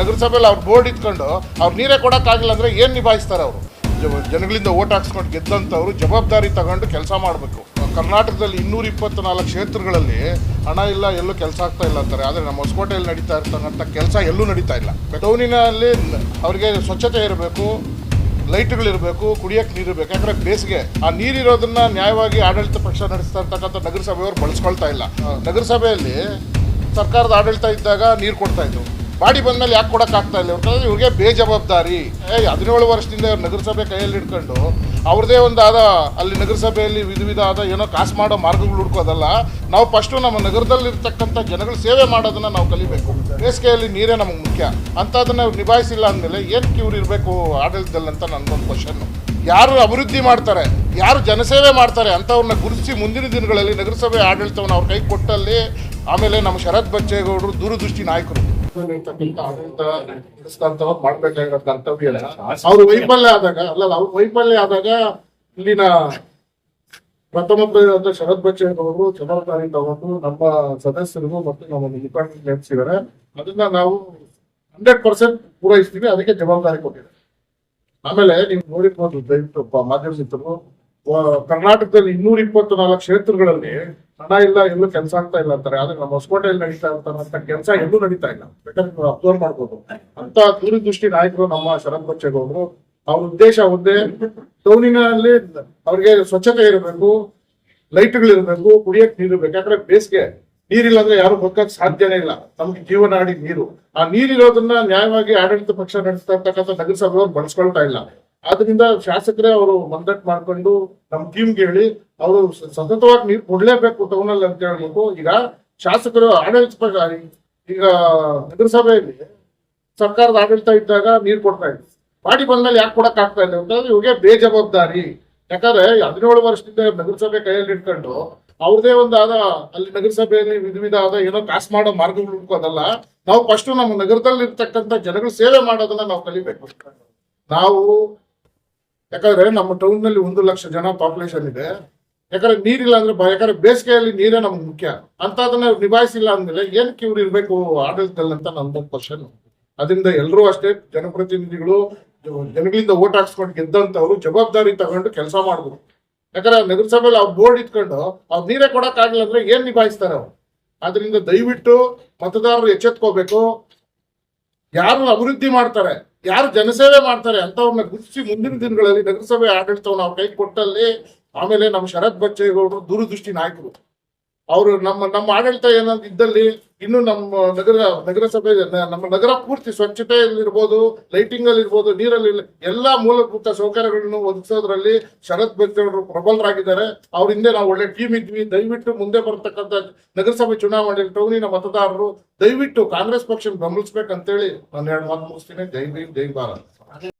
ನಗರಸಭೆಯಲ್ಲಿ ಅವ್ರು ಬೋರ್ಡ್ ಇಟ್ಕೊಂಡು ಅವ್ರು ನೀರೇ ಕೊಡೋಕ್ಕಾಗಿಲ್ಲ ಅಂದರೆ ಏನು ನಿಭಾಯಿಸ್ತಾರೆ ಅವರು? ಜನಗಳಿಂದ ಓಟ್ ಹಾಕ್ಸ್ಕೊಂಡು ಗೆದ್ದಂಥವ್ರು ಜವಾಬ್ದಾರಿ ತಗೊಂಡು ಕೆಲಸ ಮಾಡಬೇಕು. ಕರ್ನಾಟಕದಲ್ಲಿ ಇನ್ನೂರ ಇಪ್ಪತ್ನಾಲ್ಕು ಕ್ಷೇತ್ರಗಳಲ್ಲಿ ಹಣ ಇಲ್ಲ, ಎಲ್ಲೂ ಕೆಲಸ ಆಗ್ತಾ ಇಲ್ಲ ಅಂತಾರೆ. ಆದರೆ ನಮ್ಮ ಹೊಸಕೋಟೆಯಲ್ಲಿ ನಡೀತಾ ಇರ್ತಕ್ಕಂಥ ಕೆಲಸ ಎಲ್ಲೂ ನಡೀತಾ ಇಲ್ಲ. ಟೌನಿನಲ್ಲಿ ಅವರಿಗೆ ಸ್ವಚ್ಛತೆ ಇರಬೇಕು, ಲೈಟ್ಗಳಿರಬೇಕು ಕುಡಿಯೋಕ್ಕೆ ನೀರು ಇರಬೇಕು ಯಾಕಂದರೆ ಬೇಸಿಗೆ, ಆ ನೀರಿರೋದನ್ನ ನ್ಯಾಯವಾಗಿ ಆಡಳಿತ ಪಕ್ಷ ನಡೆಸ್ತಾ ಇರ್ತಕ್ಕಂಥ ನಗರಸಭೆಯವರು ಬಳಸ್ಕೊಳ್ತಾ ಇಲ್ಲ. ನಗರಸಭೆಯಲ್ಲಿ ಸರ್ಕಾರದ ಆಡಳಿತ ಇದ್ದಾಗ ನೀರು ಕೊಡ್ತಾ ಇದ್ರು. ಬಾಡಿ ಬಂದ್ಮೇಲೆ ಯಾಕೆ ಕೊಡೋಕ್ಕಾಗ್ತಾ ಇಲ್ಲ? ಇವ್ರ ಇವ್ರಿಗೆ ಬೇಜವಾಬ್ದಾರಿ. ಏ, ಹದಿನೇಳು ವರ್ಷದಿಂದ ಇವ್ರು ನಗರಸಭೆ ಕೈಯಲ್ಲಿ ಹಿಡ್ಕೊಂಡು ಅವ್ರದೇ ಒಂದು ಆದ ಅಲ್ಲಿ ನಗರಸಭೆಯಲ್ಲಿ ವಿಧ ವಿಧ ಏನೋ ಕಾಸು ಮಾಡೋ ಮಾರ್ಗಗಳು ಹುಡ್ಕೋದಲ್ಲ, ನಾವು ಫಸ್ಟು ನಮ್ಮ ನಗರದಲ್ಲಿ ಇರ್ತಕ್ಕಂಥ ಜನಗಳು ಸೇವೆ ಮಾಡೋದನ್ನ ನಾವು ಕಲಿಬೇಕು. ಬೇಸಿಗೆಯಲ್ಲಿ ನೀರೇ ನಮಗೆ ಮುಖ್ಯ. ಅಂಥದನ್ನ ನಿಭಾಯಿಸಿಲ್ಲ ಅಂದಮೇಲೆ ಏನಕ್ಕೆ ಇವ್ರು ಇರಬೇಕು ಆಡಳಿತದಲ್ಲಿ ಅಂತ ನನಗೊಂದು ಕ್ವಶನ್ನು ಯಾರು ಅಭಿವೃದ್ಧಿ ಮಾಡ್ತಾರೆ, ಯಾರು ಜನಸೇವೆ ಮಾಡ್ತಾರೆ ಅಂಥವ್ರನ್ನ ಗುರುತಿಸಿ ಮುಂದಿನ ದಿನಗಳಲ್ಲಿ ನಗರಸಭೆ ಆಡಳಿತವನ್ನು ಅವ್ರ ಕೈ ಕೊಟ್ಟಲ್ಲಿ ಆಮೇಲೆ ನಮ್ಮ ಶರತ್ ಬಚ್ಚೇಗೌಡರು ದೂರದೃಷ್ಟಿ ನಾಯಕರು. ಇರ್ತಕ್ಕಂಥ ಮಾಡ್ಬೇಕಾಗಿರೋ ಕರ್ತವ್ಯ ಅವ್ರ ವೈಫಲ್ಯ ಆದಾಗ ಅಲ್ಲ ಅವ್ರ ವೈಫಲ್ಯ ಆದಾಗ ಇಲ್ಲಿನ ಪ್ರಥಮ ಪ್ರಜೆಯಾದ ಶರತ್ ಅವರು ಜವಾಬ್ದಾರಿ ತಗೊಂಡು ನಮ್ಮ ಸದಸ್ಯರಿಗೂ ಮತ್ತು ನಮ್ಮ ಡಿಪಾರ್ಟ್ಮೆಂಟ್ ನೇಮಿಸಿದ್ದಾರೆ. ಅದನ್ನ ನಾವು ಹಂಡ್ರೆಡ್ ಪರ್ಸೆಂಟ್ ಪೂರೈಸ್ತೀವಿ, ಅದಕ್ಕೆ ಜವಾಬ್ದಾರಿ ಕೊಟ್ಟಿದ್ದಾರೆ. ಆಮೇಲೆ ನೀವು ನೋಡಿರ್ಬೋದು ದಯವಿಟ್ಟು ಮಾಧ್ಯಮ ಮಿತ್ರರು ಕರ್ನಾಟಕದಲ್ಲಿ ಇನ್ನೂರ ಇಪ್ಪತ್ತು ನಾಲ್ಕು ಕ್ಷೇತ್ರಗಳಲ್ಲಿ ಹಣ ಇಲ್ಲ ಎಲ್ಲೂ ಕೆಲಸ ಆಗ್ತಾ ಇಲ್ಲ ಅಂತಾರೆ. ಆದ್ರೆ ನಮ್ಮ ಹೊಸಕೋಟೆಯಲ್ಲಿ ನಡೀತಾ ಇರ್ತಾರಂತ ಕೆಲಸ ಎಲ್ಲೂ ನಡೀತಾ ಇಲ್ಲ. ಬೇಕಾದ್ರೆ ನೀವು ಅಬ್ಸರ್ವ್ ಮಾಡ್ಬೋದು. ಅಂತ ದೂರದೃಷ್ಟಿ ನಾಯಕರು ನಮ್ಮ ಶರದ್ ಬಚ್ಚೇಗೌಡರು, ಅವ್ರ ಉದ್ದೇಶ ಒಂದೇ, ಟೌನಿನಲ್ಲಿ ಅವ್ರಿಗೆ ಸ್ವಚ್ಛತೆ ಇರಬೇಕು ಲೈಟ್ಗಳಿರ್ಬೇಕು ಕುಡಿಯಕ್ ನೀರು ಬೇಕು. ಯಾಕಂದ್ರೆ ಬೇಸಿಗೆ ನೀರಿಲ್ಲ ಅಂದ್ರೆ ಯಾರು ಬದುಕಕ್ ಸಾಧ್ಯನೇ ಇಲ್ಲ. ನಮ್ಗೆ ಜೀವನಾಡಿ ನೀರು. ಆ ನೀರಿರೋದನ್ನ ನ್ಯಾಯವಾಗಿ ಆಡಳಿತ ಪಕ್ಷ ನಡೆಸ್ತಾ ಇರ್ತಕ್ಕಂಥ ನಗರಸಭೆ ಬಳಸ್ಕೊಳ್ತಾ ಇಲ್ಲ. ಆದ್ರಿಂದ ಶಾಸಕರೇ ಅವರು ಮಂದಟ್ ಮಾಡ್ಕೊಂಡು ನಮ್ ಟೀಮ್ಗೆ ಹೇಳಿ ಅವರು ಸತತವಾಗಿ ನೀರು ಕೊಡ್ಲೇಬೇಕು ಟೌನಲ್ಲಿ ಅಂತ ಹೇಳ್ಬೇಕು ಈಗ ಶಾಸಕರು ಆಡಳಿತ ಈಗ ನಗರಸಭೆಯಲ್ಲಿ ಸರ್ಕಾರದ ಆಡಳಿತ ಇದ್ದಾಗ ನೀರು ಕೊಡ್ತಾ ಇದ್ರು. ಮಾಡಿ ಬಂದ್ಮೇಲೆ ಯಾಕೆ ಕೊಡಕ್ ಆಗ್ತಾ ಇಲ್ಲ ಅಂತಂದ್ರೆ ಇವ್ರಿಗೆ ಬೇಜವಾಬ್ದಾರಿ. ಯಾಕಂದ್ರೆ ಹದಿನೇಳು ವರ್ಷದಿಂದ ನಗರಸಭೆ ಕೈಯಲ್ಲಿ ಇಟ್ಕೊಂಡು ಅವ್ರದೇ ಒಂದು ಆದ ಅಲ್ಲಿ ನಗರಸಭೆಯಲ್ಲಿ ವಿಧ ವಿಧ ಆದ ಏನೋ ಕಾಸು ಮಾಡೋ ಮಾರ್ಗಗಳು ಹುಡ್ಕೋದಲ್ಲ ನಾವು ಫಸ್ಟ್ ನಮ್ಮ ನಗರದಲ್ಲಿ ಇರ್ತಕ್ಕಂಥ ಜನಗಳ ಸೇವೆ ಮಾಡೋದನ್ನ ನಾವು ಕಲಿಬೇಕು. ನಾವು ಯಾಕಂದ್ರೆ ನಮ್ಮ ಟೌನ್ನಲ್ಲಿ ಒಂದು ಲಕ್ಷ ಜನ ಪಾಪ್ಯುಲೇಷನ್ ಇದೆ. ಯಾಕಂದ್ರೆ ನೀರಿಲ್ಲ ಅಂದ್ರೆ ಯಾಕಂದ್ರೆ ಬೇಸಿಗೆಯಲ್ಲಿ ನೀರೇ ನಮ್ಗೆ ಮುಖ್ಯ. ಅಂತದನ್ನ ನಿಭಾಯಿಸಿಲ್ಲ ಅಂದ್ಮೇಲೆ ಏನಕ್ಕೆ ಇವ್ರು ಇರ್ಬೇಕು ಆಡಳಿತದಲ್ಲಿ ಅಂತ ನಮ್ದೊಂದು ಕ್ವಶನ್ ಅದರಿಂದ ಎಲ್ಲರೂ ಅಷ್ಟೇ ಜನಪ್ರತಿನಿಧಿಗಳು, ಜನಗಳಿಂದ ಓಟ್ ಹಾಕ್ಸ್ಕೊಂಡು ಗೆದ್ದಂತವ್ರು ಜವಾಬ್ದಾರಿ ತಗೊಂಡು ಕೆಲಸ ಮಾಡಿದ್ರು ಯಾಕಂದ್ರೆ ನಗರಸಭೆಯಲ್ಲಿ ಅವ್ರು ಬೋರ್ಡ್ ಇಟ್ಕೊಂಡು ಅವ್ರು ನೀರೇ ಕೊಡಕ್ಕಾಗಿಲ್ಲ ಅಂದ್ರೆ ಏನ್ ನಿಭಾಯಿಸ್ತಾರೆ ಅವ್ರು? ಆದ್ರಿಂದ ದಯವಿಟ್ಟು ಮತದಾರರು ಎಚ್ಚೆತ್ಕೋಬೇಕು. ಯಾರು ಅಭಿವೃದ್ಧಿ ಮಾಡ್ತಾರೆ, ಯಾರು ಜನಸೇವೆ ಮಾಡ್ತಾರೆ ಅಂತವ್ರನ್ನ ಗುರುತಿಸಿ ಮುಂದಿನ ದಿನಗಳಲ್ಲಿ ನಗರಸಭೆ ಆಡಳಿತವನ್ನು ನಾವು ಕೈ ಕೊಟ್ಟಲ್ಲಿ ಆಮೇಲೆ ನಮ್ಮ ಶರತ್ ಬಚ್ಚೇಗೌಡರು ದೂರದೃಷ್ಟಿ ನಾಯಕರು. ಅವರು ನಮ್ಮ ನಮ್ಮ ಆಡಳಿತ ಏನಂತ ಇದ್ದಲ್ಲಿ ಇನ್ನು ನಮ್ಮ ನಗರ, ನಗರಸಭೆ, ನಮ್ಮ ನಗರ ಪೂರ್ತಿ ಸ್ವಚ್ಛತೆಯಲ್ಲಿರ್ಬೋದು ಲೈಟಿಂಗ್ ಅಲ್ಲಿ ಇರ್ಬೋದು ನೀರಲ್ಲಿ ಎಲ್ಲಾ ಮೂಲಭೂತ ಸೌಕರ್ಯಗಳನ್ನು ಒದಗಿಸೋದ್ರಲ್ಲಿ ಶರತ್ ಬಚ್ಚೇಗೌಡರು ಪ್ರಬಲರಾಗಿದ್ದಾರೆ. ಅವ್ರ ಹಿಂದೆ ನಾವು ಒಳ್ಳೆ ಟೀಮ್ ಇದ್ವಿ. ದಯವಿಟ್ಟು ಮುಂದೆ ಬರ್ತಕ್ಕಂಥ ನಗರಸಭೆ ಚುನಾವಣೆಯಲ್ಲಿ ಟೌನಿನ ಮತದಾರರು ದಯವಿಟ್ಟು ಕಾಂಗ್ರೆಸ್ ಪಕ್ಷ ಬೆಂಬಲಿಸ್ಬೇಕಂತೇಳಿ ನಾನು ಎರಡು ಮಾತು ಮುಗಿಸ್ತೀನಿ. ಜೈ ಭೀಮ್, ಜೈ ಭಾರತ್.